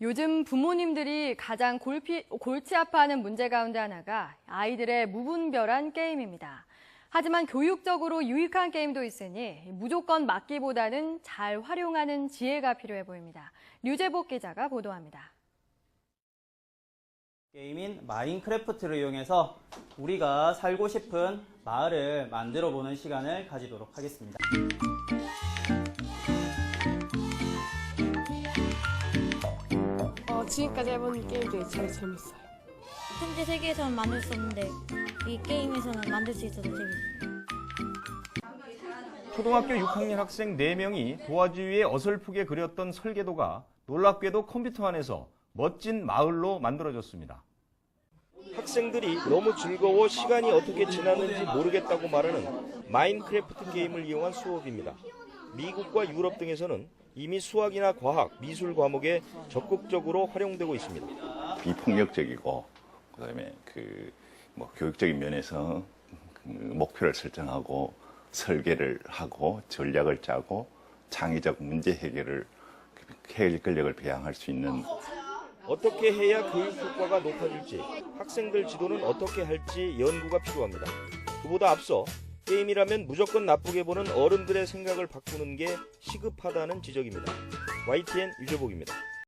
요즘 부모님들이 가장 골피, 골치 아파하는 문제 가운데 하나가 아이들의 무분별한 게임입니다. 하지만 교육적으로 유익한 게임도 있으니 무조건 맞기보다는 잘 활용하는 지혜가 필요해 보입니다. 류재복 기자가 보도합니다. 게임인 마인크래프트를 이용해서 우리가 살고 싶은 마을을 만들어 보는 시간을 가지도록 하겠습니다. 지금까지 해본 게임 중에 제일 재밌어요. 현재 세계에서는 만들 수 없는데 이 게임에서는 만들 수 있어서 재밌어요. 초등학교 6학년 학생 4명이 도화지 위에 어설프게 그렸던 설계도가 놀랍게도 컴퓨터 안에서 멋진 마을로 만들어졌습니다. 학생들이 너무 즐거워 시간이 어떻게 지났는지 모르겠다고 말하는 마인크래프트 게임을 이용한 수업입니다. 미국과 유럽 등에서는 이미 수학이나 과학, 미술 과목에 적극적으로 활용되고 있습니다. 비폭력적이고 그다음에 그 뭐 교육적인 면에서 그 목표를 설정하고 설계를 하고 전략을 짜고 창의적 문제 해결을 해결 근력을 배양할 수 있는 어떻게 해야 교육 효과가 높아질지, 학생들 지도는 어떻게 할지 연구가 필요합니다. 그보다 앞서 게임이라면 무조건 나쁘게 보는 어른들의 생각을 바꾸는 게 시급하다는 지적입니다. YTN 유재복입니다.